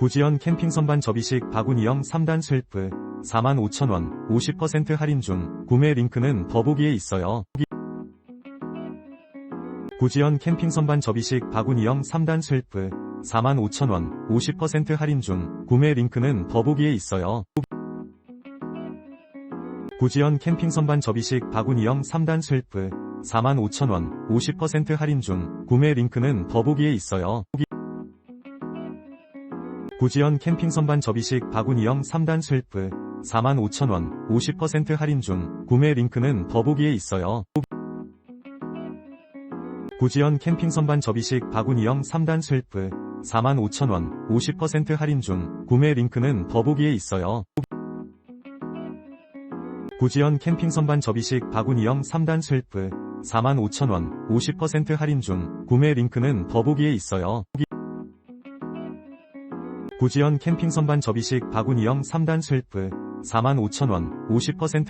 고지연 캠핑 선반 접이식 바구니형 3단 슬프 45,000원 50% 할인 중 구매 링크는 더보기에 있어요. 고지연 캠핑 선반 접이식 바구니형 3단 슬프 45,000원 50% 할인 중 구매 링크는 더보기에 있어요. 고지연 캠핑 선반 접이식 바구니형 3단 슬프 45,000원 50% 할인 중 구매 링크는 더보기에 있어요. 고지연 캠핑 선반 접이식 바구니형 3단 슬프 45,000원 50% 할인 중 구매 링크는 더보기에 있어요. 고지연 캠핑 선반 접이식 바구니형 3단 슬프 45,000원 50% 할인 중 구매 링크는 더보기에 있어요. 고지연 캠핑 선반 접이식 바구니형 3단 슬프 45,000원 50% 할인 중 구매 링크는 더보기에 있어요. 고지연 캠핑 선반 접이식 바구니형 3단 슬프 45,000원 50%